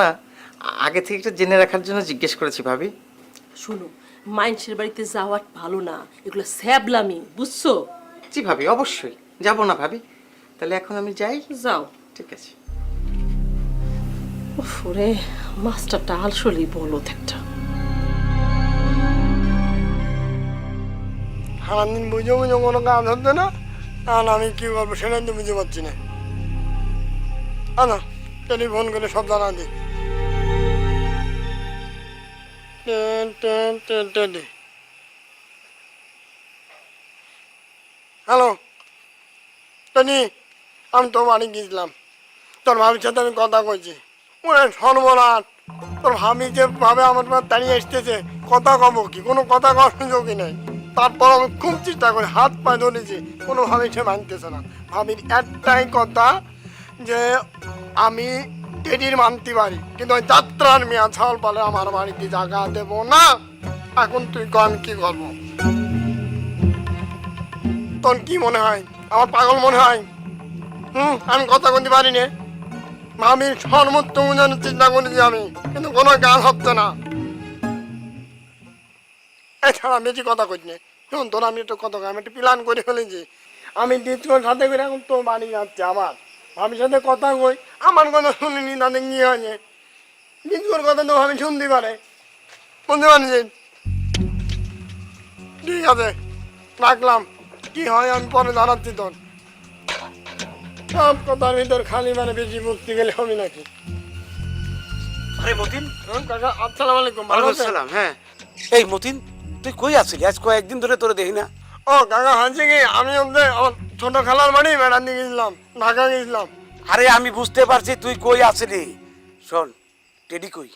না আগে থেকে একটা জেনে রাখার জন্য জিজ্ঞেস করেছি ভাবি। শুনো মাইনসের বাড়িতে যাওয়া ভালো না এগুলো স্যাবলামি বুঝছ? জি ভাবি অবশ্যই যাব না ভাবি। তাহলে এখন আমি যাই? যাও। ঠিক আছে। ওরে মাস্টারটা আলসলি বলো একটা সারাদিন বুঝে বুঝে কোনো কাজ হচ্ছে না আর আমি কি করব সেটাই তো বুঝতে পারছি না। আনা টেলিফোন করে সব জানা দি। হ্যালো টনি আমি তো বাড়ি গিয়েছিলাম। তোর ভাবির সাথে আমি কথা কইছি। ওরে সর্বনাশ। তোর ভাবি যে ভাবে আমার দাঁড়িয়ে আসতেছে কথা কব কি? কোনো কথা কওয়ার সুযোগই নেই। তারপর আমি খুব চেষ্টা করি হাত পায়ে ধরেছি, কোনোভাবেই সে মানতেছে না। ভাবির একটাই কথা যে, আমি টেডির মানতে পারি কিন্তু ওই যাত্রার মেয়া ছাল পালে আমার বাড়িতে জায়গা দেবো না। এখন তুই কন কি করব? তোর কি মনে হয়? আমার পাগল মনে হয়? হুম আমি কথা বলতে পারি না আমি সর্বোচ্চ বোঝানোর চিন্তা করেছি আমি কিন্তু কোনো গান হচ্ছে না। এছাড়া বেশি কথা করি না শুন তোর আমি একটু কথা কই, আমি একটু প্ল্যান করে ফেলেছি। আমি ডিসকোর সাথে করে এখন তো বাড়ি যাচ্ছে আমার। ভাবির সাথে কথা কই আমার কথা শুনিনি তাদের কি হয়েছে? ডিসকোর কথা তো আমি শুনতে পারে। বুঝতে পারছি ঠিক আছে রাখলাম। কি হয় আমি পরে জানাচ্ছি তোর। সব কথার ভিতর খালি মানে বেশি বুঝতে গেলে হবে নাকি? আরে মতিন। কাকা আসসালামু আলাইকুম ভালো আছেন? হ্যাঁ। এই মতিন তুই কই আছিলি? আজ কয়েকদিন ধরে তোরে দেখি না। ও কাকা হয়েছে কি? আমি ওদের আমার ছোট খালার বাড়ি বেড়াতে গেছিলাম। ঢাকা গেছিলাম আরে আমি বুঝতে পারছি তুই কই আছিলি। শোন টেডি কই?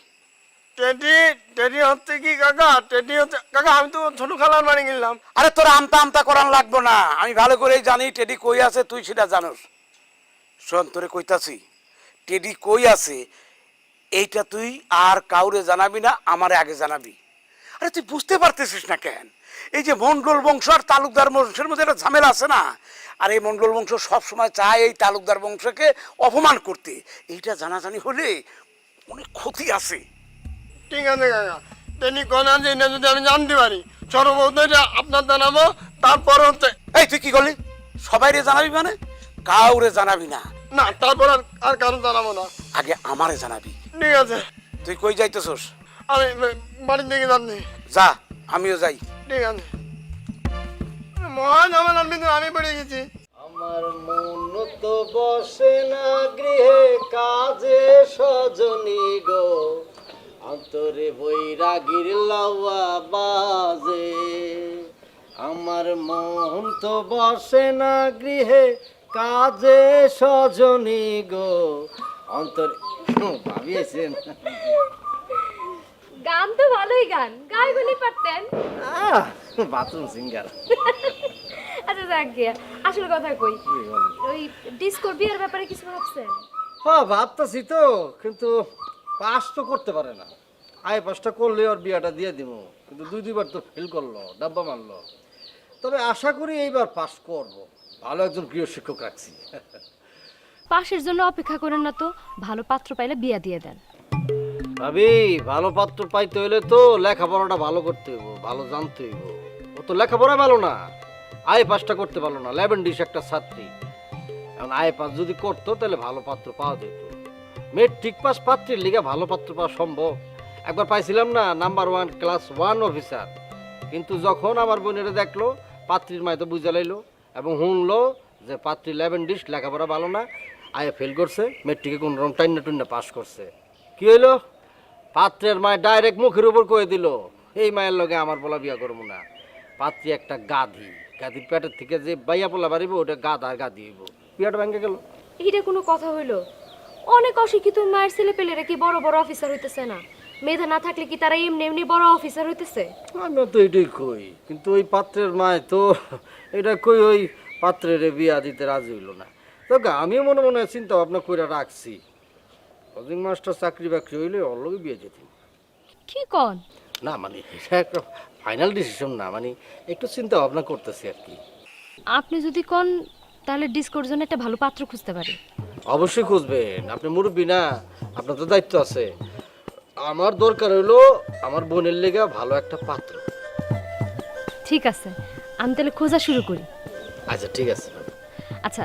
টেডি টেডি হচ্ছে কি কাকা? টেডি হচ্ছে কাকা আমি তো ছোট খালার বাড়ি গেলাম। আরে তোর আমতা আমতা করান লাগবো না। আমি ভালো করেই জানি টেডি কই আছে তুই সেটা জানোস। শোন তোরে কইতাছি টেডি কই আছে এইটা তুই আর কাউরে জানাবি না আমারে আগে জানাবি। আরে তুই বুঝতে পারতেছিস না কেন? এই যে মন্ডল বংশ আর তালুকদার বংশের মধ্যে একটা ঝামেলা আছে না? আর এই মন্ডল বংশ সবসময় চায় এই তালুকদার বংশকে অপমান করতে। এইটা জানাজানি হলে অনেক ক্ষতি আছে। ঠিক আছে কাকা। টেডি কোন আছে যদি আমি জানতে পারি সর্বপ্রথম এটা আপনার জানাব তারপর হচ্ছে এই তুই কি করলি? সবাই রে জানাবি মানে? কাউরে জানাবি না। না তারপর আর আর কারণ জানাব না। আগে আমারে জানাবি। ঠিক আছে। তুই কই যাইতেছস? আমি বাড়ির দিকে যাচ্ছি যা আমিও যাই। ঠিক আছে। মহা ঝামেলার ভিতরে আমি পড়ে গেছি। আমার মন তো বসে না গৃহে কাজে সজনী গো। অন্তরে বৈরাগীর লাউয়া বাজে। আমার মন তো বসে না গৃহে কাজে সজনী গো। অন্তরে ভাবিয়েছেন। গান তো ভালোই গান গাই গুলি পারতেন বাথরুম সিঙ্গার আচ্ছা যাক গিয়া আসল কথা কই ওই ডিসকোর বিয়ের ব্যাপারে কিছু ভাবছেন? হ্যাঁ ভাবতেছি তো কিন্তু পাস তো করতে পারে না। আয় পাসটা করলে ওর বিয়াটা দিয়ে দিব কিন্তু দুই দুইবার তো ফেল করল ডাব্বা মারলো। তবে আশা করি এইবার পাস করব। ভালো একজন প্রিয় শিক্ষক রাখছি। পাশের জন্য অপেক্ষা করেন না তো ভালো পাত্র পাইলে বিয়া দিয়ে দেন। ভাবি, ভালো পাত্র পাইতে হইলে তো লেখাপড়াটা ভালো করতে হইব, ভালো জানতে হইব। ও তো লেখাপড়া ভালো না আয় পাসটা করতে পারল না, লেভেন ডিশ একটা ছাত্রী। এখন আয় পাস যদি করতো, তাহলে ভালো পাত্র পাওয়া যেত। মেট্রিক পাস পাত্রীর লিগে ভালো পাত্র পাওয়া সম্ভব। একবার পাইছিলাম না, number one, class one officer. কিন্তু যখন আমার বোনেরা দেখল, পাত্রীর মায় তো বুঝে লাইলো এবং শুনলো যে পাত্রী লেভেন ডিশ লেখাপড়া ভালো না আয়ে ফেল করছে মেট্রিকে কোনো রকম টাইনা টুন্না পাস করছে। কি হইল? পাত্রের মায় ডাইরেক্ট মুখের উপর কয়ে দিল এই মায়ের লগে আমার বলা বিয়া করব না। পাত্রী একটা গাধি গাধির পেটের থেকে যে বাইয়া পোলা বাড়িব ওটা গাধা গাধি হইব। বিয়াটা ভেঙে গেল। এইটা কোনো কথা হইল? অনেক অশিক্ষিত মায়ের ছেলে পেলেরা কি বড় বড় অফিসার হইতেছে না? মেধা না থাকলে কি তারা এমনি এমনি বড় অফিসার হইতেছে? আমিও তো এটাই কই কিন্তু ওই পাত্রের মায় তো এটা কই ওই পাত্রের বিয়া দিতে রাজি হইল না। তো আমিও মনে মনে চিন্তা ভাবনা করে রাখছি। কোচিং মাস্টার চাকরি বাকরি হইলে বিয়ে যেত কি কন? না মানে এটা একটা ফাইনাল ডিসিশন না মানে একটু চিন্তা ভাবনা করতেছি আর কি। আপনি যদি কন তাহলে ডিসকোর জন্য একটা ভালো পাত্র খুঁজতে পারি। অবশ্যই খুঁজবেন আপনি মুরব্বী না আপনার তো দায়িত্ব আছে। আমার দরকার হলো আমার বোনের লেগে ভালো একটা পাত্র। ঠিক আছে আমি তাহলে খোঁজা শুরু করি। আচ্ছা ঠিক আছে। আচ্ছা।